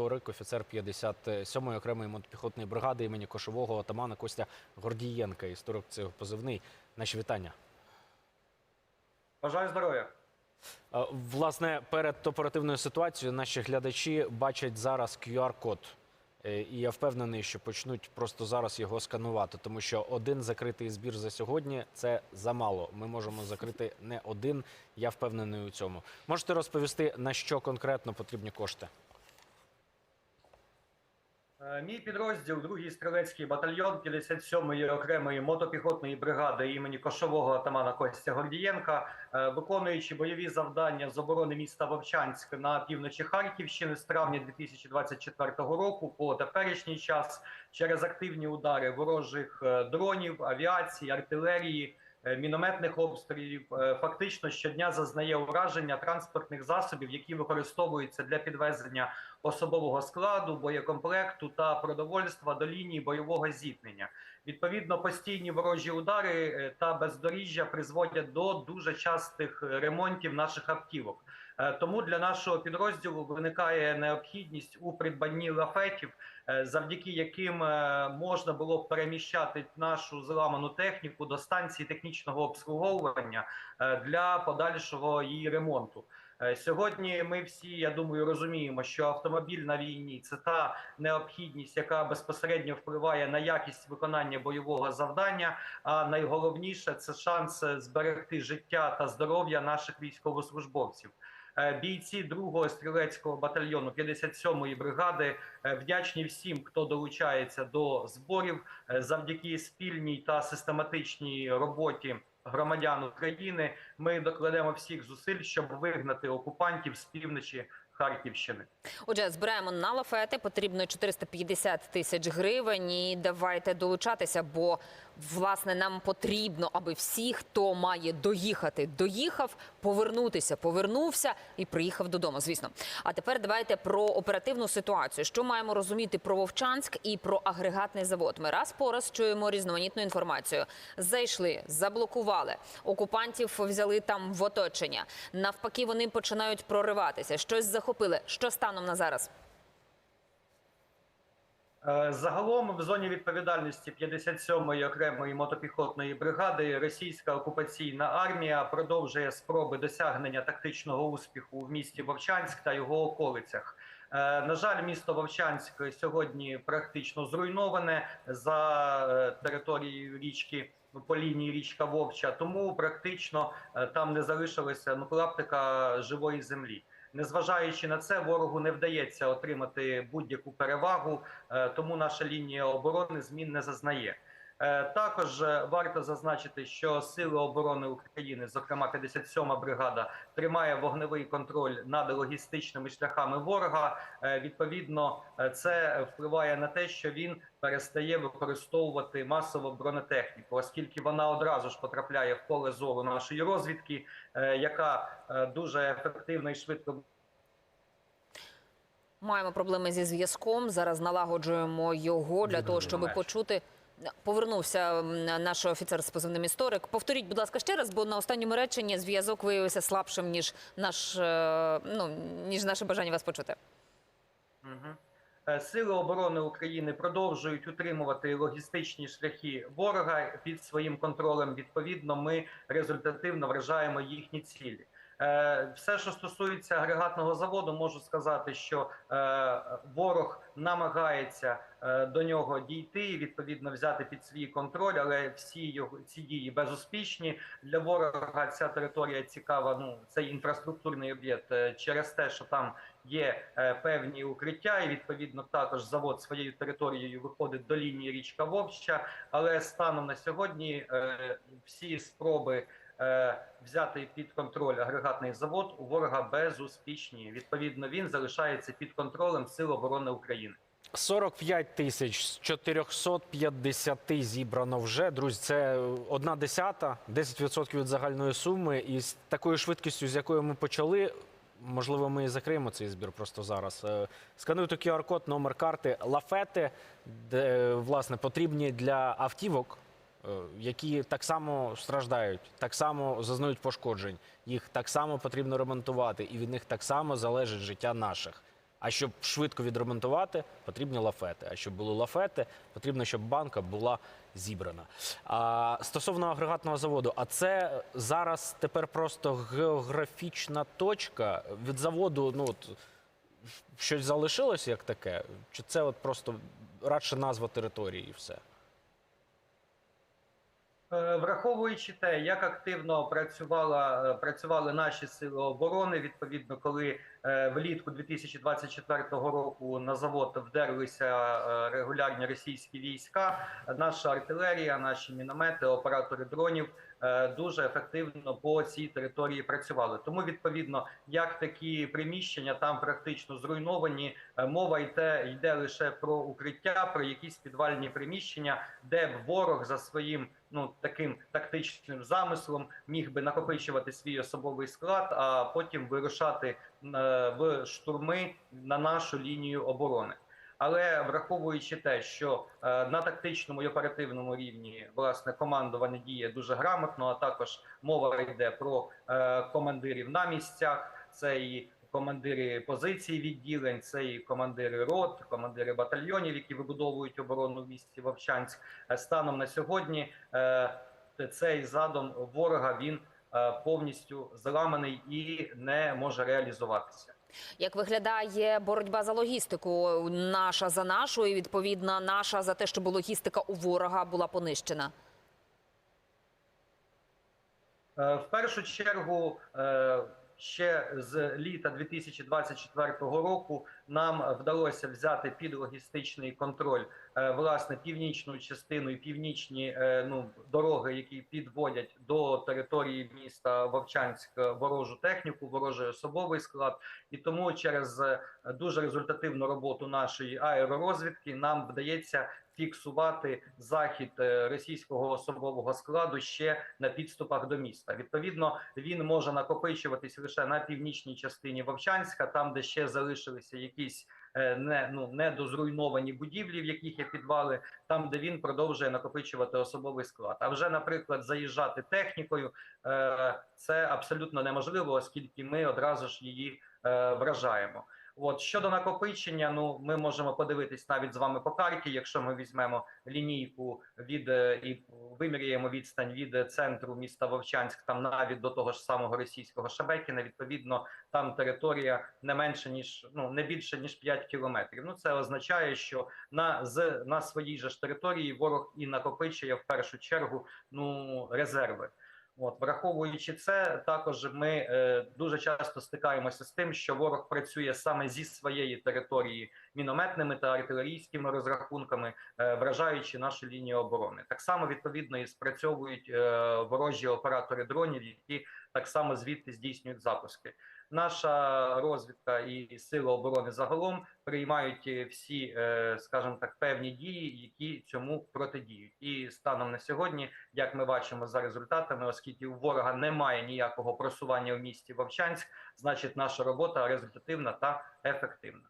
історик, офіцер 57-ї окремої мотопіхотної бригади імені Кошового отамана Костя Гордієнка. Історик це позивний. Наші вітання. Бажаю здоров'я. Власне, перед оперативною ситуацією наші глядачі бачать зараз QR-код. Е, І я впевнений, що почнуть просто зараз його сканувати, тому що один закритий збір за сьогодні це замало. Ми можемо закрити не один. Я впевнений у цьому. Можете розповісти на що конкретно потрібні кошти? Е, Мій підрозділ, 2-й стрілецький батальйон 57-ї окремої мотопіхотної бригади імені Кошового отамана Костя Гордієнка, е, виконуючи бойові завдання з оборони міста Вовчанськ на півночі Харківщини з травня 2024 року по теперішній час через активні удари ворожих е, дронів, авіації, артилерії. Мінометних обстрілів фактично щодня зазнає ураження транспортних засобів, які використовуються для підвезення особового складу, боєкомплекту та продовольства до лінії бойового зіткнення. Відповідно, постійні ворожі удари е, та бездоріжжя призводять до дуже частих е, ремонтів наших автівок. Е, Тому для нашого підрозділу виникає необхідність у придбанні лафетів, завдяки яким можна було б переміщати нашу зламану техніку до станції технічного обслуговування для подальшого її ремонту. Е, Сьогодні ми всі, я думаю, розуміємо, що автомобіль на війні це та необхідність, яка безпосередньо впливає на якість виконання бойового завдання. А найголовніше це шанс зберегти життя та здоров'я наших військовослужбовців. Е, Бійці 2-го стрілецького батальйону 57-ї бригади е, вдячні всім, хто долучається до зборів завдяки спільній та систематичній роботі громадян України. Ми докладемо всіх зусиль, щоб вигнати окупантів з півночі Харківщини. Отже, збираємо на лафети. Потрібно 450 тисяч гривень. І давайте долучатися, бо власне нам потрібно, аби всі, хто має доїхати, доїхав, повернутися, повернувся і приїхав додому. Звісно. А тепер давайте про оперативну ситуацію. Що маємо розуміти про Вовчанськ і про агрегатний завод? Ми раз по раз чуємо різноманітну інформацію. Зайшли, заблокували окупантів, взяли там в оточення. Навпаки, вони починають прориватися. Щось захопили. Що станом на зараз? Е, Загалом в зоні відповідальності 57-ї окремої мотопіхотної бригади російська окупаційна армія продовжує спроби досягнення тактичного успіху в місті Вовчанськ та його околицях. Е, На жаль, місто Вовчанськ сьогодні практично зруйноване за е, територією річки по лінії річка Вовча, тому практично там не залишилося ну клаптика живої землі. Незважаючи на це, ворогу не вдається отримати будь-яку перевагу, е, тому наша лінія оборони змін не зазнає. Е, Також е, варто зазначити, що Сили оборони України, зокрема 57-ма бригада, тримає вогневий контроль над логістичними шляхами ворога. Е, Відповідно, це впливає на те, що він перестає використовувати масово бронетехніку, оскільки вона одразу ж потрапляє в поле зору нашої розвідки, яка дуже ефективно і швидко Маємо проблеми зі зв'язком. Зараз налагоджуємо його для того, щоб почути. Повернувся наш офіцер з позивним історик. Повторіть, будь ласка, ще раз, бо на останньому реченні зв'язок виявився слабшим ніж наш е, ну ніж наше бажання вас почути. Е, Сили оборони України продовжують утримувати логістичні шляхи ворога під своїм контролем. Відповідно, ми результативно вражаємо їхні цілі. Е, Все, що стосується агрегатного заводу, можу сказати, що е, ворог намагається е, до нього дійти, і, відповідно взяти під свій контроль, але всі його ці дії безуспішні. Для ворога ця територія цікава. Ну цей інфраструктурний об'єкт через те, що там є певні укриття, і відповідно також завод своєю територією виходить до лінії річка Вовча. Але станом на сьогодні всі спроби взяти під контроль агрегатний завод у ворога безуспішні. Відповідно, він залишається під контролем Сил оборони України. 45 тисяч з 450 зібрано вже. Друзі, це одна десята, 10% від загальної суми. І з такою швидкістю, з якою ми почали, можливо, ми і закриємо цей збір просто зараз. Е, Скануйте QR-код, номер карти, лафети, де, власне, потрібні для автівок. Е, Які так само страждають, так само зазнають пошкоджень, їх так само потрібно ремонтувати, і від них так само залежить життя наших. А щоб швидко відремонтувати, потрібні лафети. А щоб були лафети, потрібно, щоб банка була зібрана. А стосовно агрегатного заводу, а це зараз тепер просто географічна точка від заводу. Ну от щось залишилось як таке, чи це от просто радше назва території і все? Е, Враховуючи те, як активно працювала, е, працювали наші сили оборони, відповідно, коли влітку 2024 року на завод вдерлися е, регулярні російські війська, наша артилерія, наші міномети, оператори дронів е, дуже ефективно по цій території працювали. Тому, відповідно, як такі приміщення там практично зруйновані, е, мова йде, йде лише про укриття, про якісь підвальні приміщення, де б ворог за своїм ну таким тактичним замислом міг би накопичувати свій особовий склад, а потім вирушати е, в штурми на нашу лінію оборони. Але враховуючи те, що е, на тактичному і оперативному рівні власне командування діє дуже грамотно, а також мова йде про е, командирів на місцях. Це і командири позицій відділень, це і командири рот, командири батальйонів, які вибудовують оборону в місті Вовчанськ. Е, Станом на сьогодні е, цей задум ворога він е, повністю зламаний і не може реалізуватися. Як виглядає боротьба за логістику? Наша за нашу і відповідно наша за те, щоб логістика у ворога була понищена. Е, В першу чергу, е, ще з літа 2024 року нам вдалося взяти під логістичний контроль е, власне північну частину і північні е, ну, дороги, які підводять до території міста Вовчанськ е, ворожу техніку, ворожий особовий склад. І тому через дуже результативну роботу нашої аеророзвідки нам вдається фіксувати захід е, російського особового складу ще на підступах до міста. Відповідно, він може накопичуватись лише на північній частині Вовчанська, там де ще залишилися якісь е, не ну недозруйновані будівлі, в яких є підвали, там де він продовжує накопичувати особовий склад. А вже, наприклад, заїжджати технікою е, це абсолютно неможливо, оскільки ми одразу ж її вражаємо. От щодо накопичення, ну ми можемо подивитись навіть з вами по карті, якщо ми візьмемо лінійку від е, і виміряємо відстань від центру міста Вовчанськ, там навіть до того ж самого російського Шебекіна. Відповідно, там територія не менше ніж ну не більше ніж 5 кілометрів. Ну це означає, що на з на своїй же ж території ворог і накопичує в першу чергу ну резерви. От, враховуючи це, також ми е, дуже часто стикаємося з тим, що ворог працює саме зі своєї території мінометними та артилерійськими розрахунками, е, вражаючи нашу лінію оборони. Так само відповідно і спрацьовують е, ворожі оператори дронів, які так само звідти здійснюють запуски. Наша розвідка і сили оборони загалом приймають е, всі, е, скажімо так, певні дії, які цьому протидіють. І станом на сьогодні, як ми бачимо за результатами, оскільки у ворога немає ніякого просування в місті Вовчанськ, значить наша робота результативна та ефективна.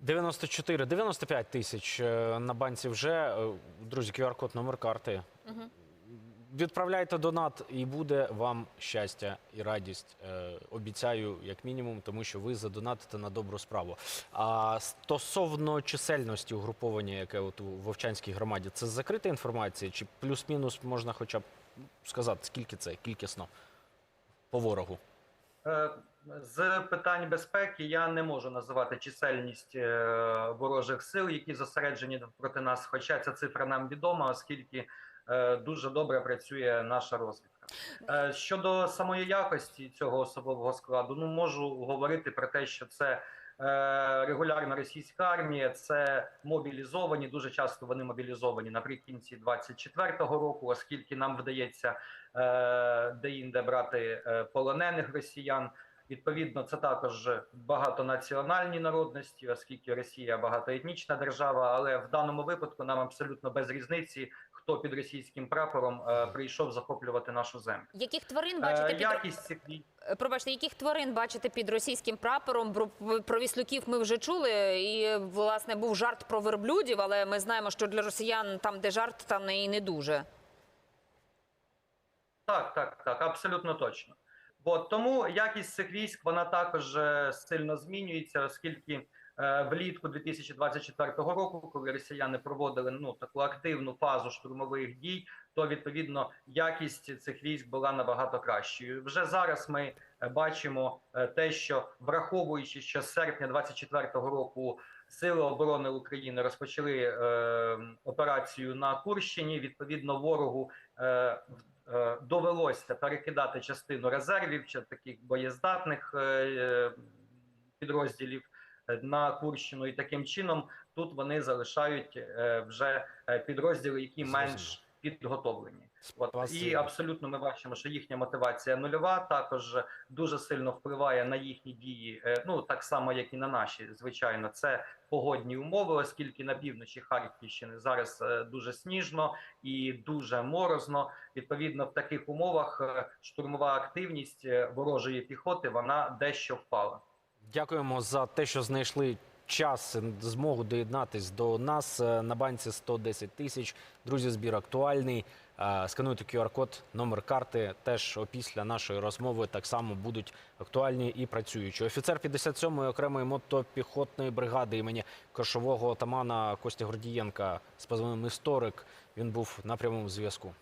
94, 95 тисяч е, на банці вже. Друзі, QR-код, номер карти. Мгм. Відправляйте донат, і буде вам щастя і радість. Е, Обіцяю, як мінімум, тому що ви задонатите на добру справу. А стосовно чисельності угруповання, яке от у Вовчанській громаді, це закрита інформація, чи плюс-мінус можна хоча б сказати, скільки це кількісно по ворогу? Е, З питань безпеки я не можу називати чисельність е, ворожих сил, які зосереджені проти нас. Хоча ця цифра нам відома, оскільки дуже добре працює наша розвідка. Е, Щодо самої якості цього особового складу, ну можу говорити про те, що це е, регулярна російська армія, це мобілізовані. Дуже часто вони мобілізовані наприкінці 24-го року, оскільки нам вдається е, деінде брати е, полонених росіян. Відповідно, це також багатонаціональні народності, оскільки Росія багатоетнічна держава. Але в даному випадку нам абсолютно без різниці, хто під російським прапором е, прийшов захоплювати нашу землю. Яких тварин Е, бачите під якість цих Е, Пробачте, яких тварин бачите під російським прапором? Про, про віслюків ми вже чули. І власне був жарт про верблюдів, але ми знаємо, що для росіян там, де жарт, там і не дуже. Так, так, так, абсолютно точно. От, тому якість цих військ вона також сильно змінюється, оскільки влітку 2024 року, коли росіяни проводили ну таку активну фазу штурмових дій, то відповідно якість цих військ була набагато кращою. Вже зараз ми е, бачимо е, те, що враховуючи, що з серпня 2024 року Сили оборони України розпочали е, операцію на Курщині. Відповідно, ворогу е, е, довелося перекидати частину резервів чи таких боєздатних е, е, підрозділів е, на Курщину, і таким чином тут вони залишають е, вже е, підрозділи, які менш підготовлені. От і абсолютно ми бачимо, що їхня мотивація нульова. Також дуже сильно впливає на їхні дії. е, Ну так само, як і на наші, звичайно, це погодні умови, оскільки на півночі Харківщини зараз дуже сніжно і дуже морозно. Відповідно, в таких умовах штурмова активність ворожої піхоти вона дещо впала. Дякуємо за те, що знайшли час, змогу доєднатись до нас Е, на банці 110 тисяч. Друзі, збір актуальний. Е, Скануйте QR-код, номер карти. Теж опісля нашої розмови так само будуть актуальні і працюючі. Офіцер 57-ї окремої мотопіхотної бригади імені кошового отамана Костя Гордієнка з позивним історик. Він був на прямому зв'язку.